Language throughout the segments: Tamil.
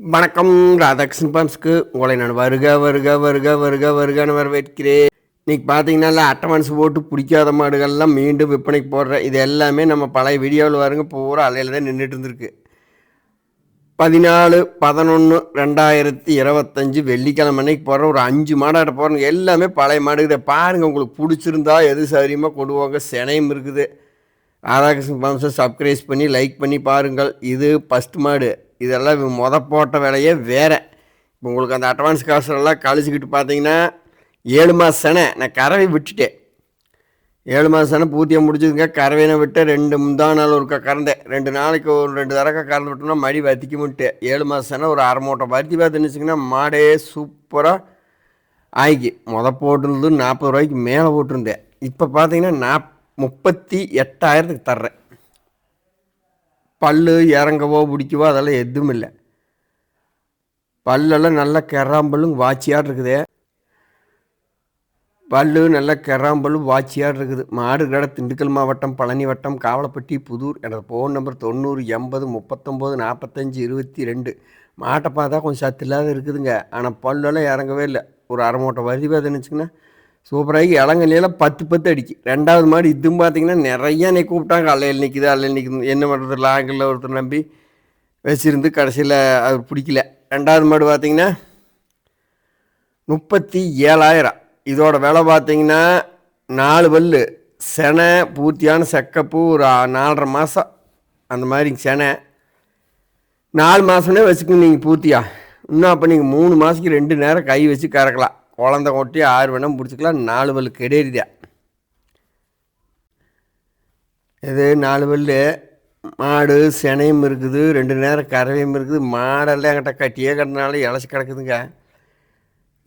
வணக்கம் ராதாகிருஷ்ணன் பம்ஸ்க்கு உங்களை நான் வருக வருக வருக வருக வருகன்னு வரவேற்கிறேன். இன்னைக்கு பார்த்தீங்கன்னா அட்டவான்ஸ் போட்டு பிடிக்காத மாடுகள்லாம் மீண்டும் விற்பனைக்கு போடுற இது எல்லாமே நம்ம பழைய வீடியோவில் வருங்க பூரா அலையில் தான் நின்றுட்டு இருந்திருக்கு. பதினாலு பதினொன்று ரெண்டாயிரத்தி இருபத்தஞ்சி வெள்ளிக்கிழமை அன்னைக்கு போடுற ஒரு அஞ்சு மாடாட்ட போகிறோங்க எல்லாமே பழைய மாடு இதை பாருங்கள் உங்களுக்கு பிடிச்சிருந்தா எது சௌரியமாக கொடுவாங்க சினையும் இருக்குது. ராதாகிருஷ்ணன் பம்சை சப்ஸ்கிரைஸ் பண்ணி லைக் பண்ணி பாருங்கள். இது ஃபஸ்ட் மாடு. இதெல்லாம் இவங்க போட்ட விலையே வேறு. இப்போ உங்களுக்கு அந்த அட்வான்ஸ் காசுலாம் கழிச்சிக்கிட்டு பார்த்தீங்கன்னா ஏழு மாதம் சனை. நான் கறவை விட்டுட்டேன். ஏழு மாதம் சனை பூத்தியை முடிச்சதுங்க கறவையை விட்டு ரெண்டு முந்தா நாள் ஒருக்கா கறந்தேன். ரெண்டு நாளைக்கு ஒரு ரெண்டு தடவை கறந்து விட்டோம்னா மடி வத்திக்க முட்டேன் ஏழு மாதம் சனை ஒரு அரை மூட்டை பருத்தி பார்த்துன்னு மாடே சூப்பராக ஆகி முத போட்டிருந்தது நாற்பது ரூபாய்க்கு மேலே போட்டிருந்தேன். இப்போ பார்த்தீங்கன்னா நாப் முப்பத்தி எட்டாயிரத்துக்கு தர்றேன். பல்லு இறங்கவோ பிடிக்கவோ அதெல்லாம் எதுவும் இல்லை பல்லெல்லாம் நல்லா கெராம்பலும் வாச்சியாக இருக்குது. பல்லு நல்லா கெராம்பலும் வாச்சியாக இருக்குது. மாடு கடை திண்டுக்கல் மாவட்டம் பழனி வட்டம் காவலப்பட்டி புதூர் எனது ஃபோன் நம்பர் தொண்ணூறு எண்பது முப்பத்தொம்போது நாற்பத்தஞ்சு இருபத்தி ரெண்டு மாட்டை பார்த்தா கொஞ்சம் சத்து இல்லாத இருக்குதுங்க. ஆனால் பல்லெல்லாம் இறங்கவே இல்லை. ஒரு அரை மூட்டை வரி பார்த்துன்னு சூப்பராகி இளங்கல்லையில் பத்து பத்து அடிக்கு. ரெண்டாவது மாடு இதுவும் பார்த்தீங்கன்னா நிறைய என்னை கூப்பிட்டாங்க. அல்லையில் நிற்குது அல்லையில் நிற்குது என்ன பண்ணுறது லாங்கில் ஒருத்தர் நம்பி வச்சுருந்து கடைசியில் அது பிடிக்கல. ரெண்டாவது மாடு பார்த்தீங்கன்னா முப்பத்தி ஏழாயிரம். இதோட விலை பார்த்தீங்கன்னா நாலு பல்லு. செனை பூர்த்தியான செக்கப்பூ ஒரு நாலரை மாதம் அந்த மாதிரி செனை. நாலு மாதம்னே வச்சுக்கணும் நீங்கள் பூர்த்தியா இன்னும் அப்போ நீங்கள் மூணு மாதத்துக்கு ரெண்டு நேரம் கை வச்சு கறக்கலாம். குழந்த கொட்டி ஆறு வேணால் பிடிச்சிக்கலாம். நாலு பல் கெடேரிதா. இது நாலு பல்லு. மாடு சினையும் இருக்குது. ரெண்டு நேரம் கறவையும் இருக்குது. மாடெல்லாம் என்கிட்ட கட்டியே கட்டினாலும் இலச்சி கிடக்குதுங்க.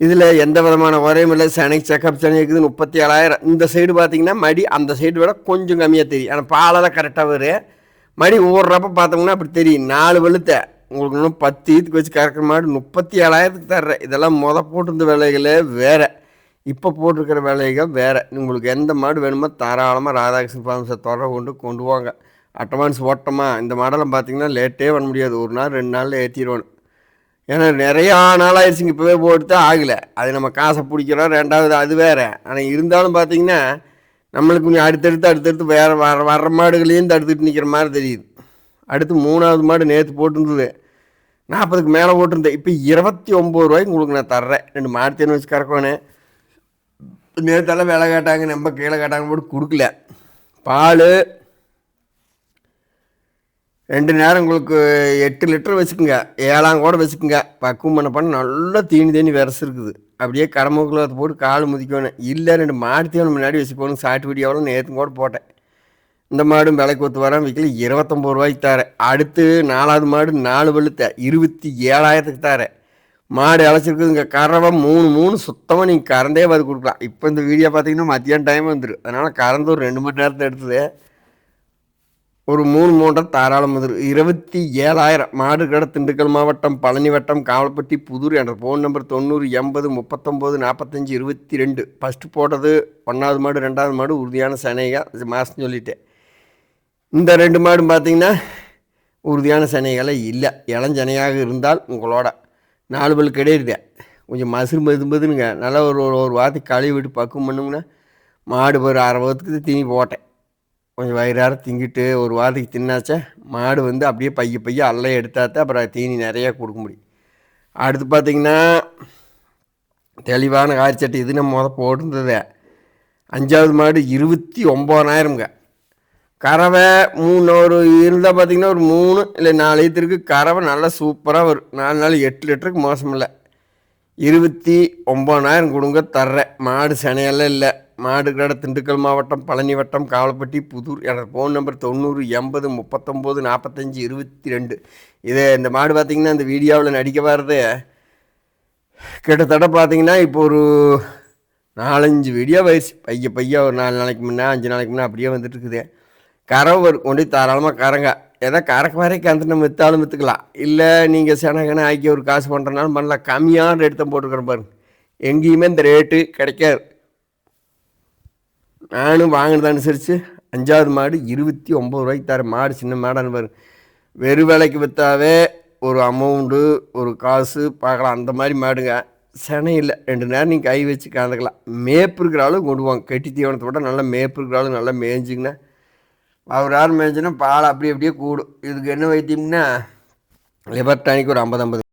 இதில் எந்த விதமான குறையும் இல்லை. சனை செக்கப் சனை இருக்குது. முப்பத்தி ஏழாயிரம் இந்த சைடு பார்த்தீங்கன்னா மடி அந்த சைடு விட கொஞ்சம் கம்மியாக தெரியும். ஆனால் பாலெல்லாம் கரெக்டாக வரும் மடி ஓடுறப்ப பார்த்தோம்னா அப்படி தெரியும். நாலு வெளுத்தை உங்களுக்கு இன்னும் பத்து ஈத்துக்கு வச்சு கறக்கிற மாடு முப்பத்தி ஏழாயிரத்துக்கு தர்றேன். இதெல்லாம் மொதல் போட்டிருந்த விலைகளே வேறு. இப்போ போட்டிருக்கிற விலைகள் வேறு. உங்களுக்கு எந்த மாடு வேணுமோ தாராளமாக ராதாகிருஷ்ணன் ஃபார்ம்ஸை தொடர கொண்டு கொண்டு வாங்க அட்வான்ஸ் ஓட்டமா. இந்த மாடெல்லாம் பார்த்தீங்கன்னா லேட்டே பண்ண முடியாது. ஒரு நாள் ரெண்டு நாளில் ஏற்றிடுவோம் ஏன்னா நிறையா நாளாயிருச்சுங்க. இப்போவே போட்டு ஆகலை. அது நம்ம காசை பிடிக்கிறோம். ரெண்டாவது அது வேறு. ஆனால் இருந்தாலும் பார்த்தீங்கன்னா நம்மளுக்கு கொஞ்சம் அடுத்தடுத்து அடுத்தடுத்து வேறு வர வர்ற மாடுகளையும் தடுத்துட்டு நிற்கிற மாதிரி தெரியுது. அடுத்து மூணாவது மாடு நேற்று போட்டிருந்தது. நாற்பதுக்கு மேலே போட்டிருந்தேன் இப்போ இருபத்தி ஒம்பது ரூபாய்க்கு உங்களுக்கு நான் தர்றேன். ரெண்டு மாடு வச்சு கறக்கணும் நேற்றெல்லாம் விலை கேட்டாங்க நம்ம கீழே கேட்டாங்க போட்டு கொடுக்கல. பால் ரெண்டு நேரம் உங்களுக்கு எட்டு லிட்டர் வச்சுக்கோங்க. ஏழாம் கூட வச்சுக்கோங்க. பக்குவம் பண்ண பண்ண நல்லா தீனி தீனி விரசு இருக்குது. அப்படியே கடமுக்கில் போட்டு கால் முதிக்கணும் இல்லை ரெண்டு மாடு தீவனம் முன்னாடி வச்சுக்கணும் சாட்டு வீடியோவில் நேற்று கூட போட்டேன். இந்த மாடும் விலைக்கு ஒத்து வரேன் விற்கல இருபத்தொம்பது ரூபாய்க்கு தார அடுத்து நாலாவது மாடு நாலு வெளுத்த இருபத்தி ஏழாயிரத்துக்கு தார மாடு இழைச்சிருக்குதுங்க கறவை மூணு மூணு. சுத்தமாக நீங்கள் கறந்தே பார்த்து கொடுக்கலாம். இப்போ இந்த வீடியோ பார்த்தீங்கன்னா மத்தியானம் டைம் வந்துடும் அதனால் கறந்து ஒரு ரெண்டு மணி நேரத்தை எடுத்தது. ஒரு மூணு மூன்றை தாராளம் வந்துடும் இருபத்தி ஏழாயிரம். மாடு கடை திண்டுக்கல் மாவட்டம் பழனி வட்டம் காவல்பட்டி புதூர் என்ற ஃபோன் நம்பர் தொண்ணூறு எண்பது முப்பத்தொம்போது நாற்பத்தஞ்சு இருபத்தி ரெண்டு. ஃபஸ்ட்டு போட்டது ஒன்றாவது மாடு ரெண்டாவது மாடு உறுதியான சனையாக மாதம் சொல்லிட்டேன். இந்த ரெண்டு மாடும் பார்த்திங்கன்னா உறுதியான சனைகளை இல்லை. இளஞ்சனையாக இருந்தால் உங்களோட நாலு பல் கிடையாது கொஞ்சம் மசுறு மதும்பதுனுங்க நல்லா ஒரு ஒரு ஒரு வாரத்துக்கு கழுவி விட்டு பக்குவம் பண்ணுங்கன்னா மாடு ஒரு அரை வாரத்துக்கு தீனி போட்டேன். கொஞ்சம் வயிறார திங்கிட்டு ஒரு வாரத்துக்கு தின்னாச்சா மாடு வந்து அப்படியே பைய பைய அல்ல எடுத்தாத்தான் அப்புறம் தீனி நிறையா கொடுக்க முடியும். அடுத்து பார்த்திங்கன்னா தெளிவான காய்ச்சட்டை இது நம்ம முத போட்டிருந்தது. அஞ்சாவது மாடு இருபத்தி ஒம்பதாயிரம்ங்க. கறவை மூணு ஒரு இருந்தால் பார்த்தீங்கன்னா ஒரு மூணு இல்லை நாலு லிட்டருக்கு கறவை நல்லா சூப்பராக வரும். நாலு நாள் எட்டு லிட்டருக்கு மோசம் இல்லை. இருபத்தி ஒம்பதாயிரம் கொடுங்க தர்றேன். மாடு சனையெல்லாம் இல்லை. மாடு கடை திண்டுக்கல் மாவட்டம் பழனி வட்டம் காவலப்பட்டி புதூர். என்னோட ஃபோன் நம்பர் தொண்ணூறு எண்பது முப்பத்தொம்போது நாற்பத்தஞ்சி இருபத்தி ரெண்டு இது இந்த மாடு பார்த்தீங்கன்னா இந்த வீடியோவில் நடிக்க வர்றது கிட்டத்தட்ட பார்த்தீங்கன்னா இப்போ ஒரு நாலஞ்சு வீடியோ வயசு பைய பைய ஒரு நாலு நாளைக்கு முன்னே அஞ்சு நாளைக்கு முன்னே அப்படியே வந்துட்டு இருக்குது. கறவை கொண்டு தாராளமாக கரங்க. ஏதோ கறக்க வரைக்கும் அந்த நம்ம விற்றாலும் விற்றுக்கலாம் இல்லை நீங்கள் செனகனை ஆக்கி ஒரு காசு பண்ணுறனாலும் பண்ணலாம் கம்மியான ரேட்டு தான் போட்டுக்கிறேன் பாருங்க. எங்கேயுமே இந்த ரேட்டு கிடைக்காது. நானும் வாங்கினது அனுசரித்து அஞ்சாவது மாடு இருபத்தி ஒம்பது ரூபாய்க்கு தரேன். மாடு சின்ன மாடான்னு பாருங்க. வெறும் விலைக்கு விற்றாவே ஒரு அமௌண்டு ஒரு காசு பார்க்கலாம். அந்த மாதிரி மாடுங்க. செனை இல்லை. ரெண்டு நேரம் நீங்கள் கை வச்சு கலந்துக்கலாம். மேப்பு இருக்கிற ஆளும் கொண்டு வாங்க கெட்டி தீவனத்தை விட நல்லா மேப்பு இருக்கிற ஆளும் நல்லா மேய்ஞ்சிங்கன்னா அவர் ஆரம்பிச்சுன்னா பால் அப்படி அப்படியே கூடும். இதுக்கு என்ன வைத்தியம்னா லிவர் ஒரு ஐம்பது ஐம்பது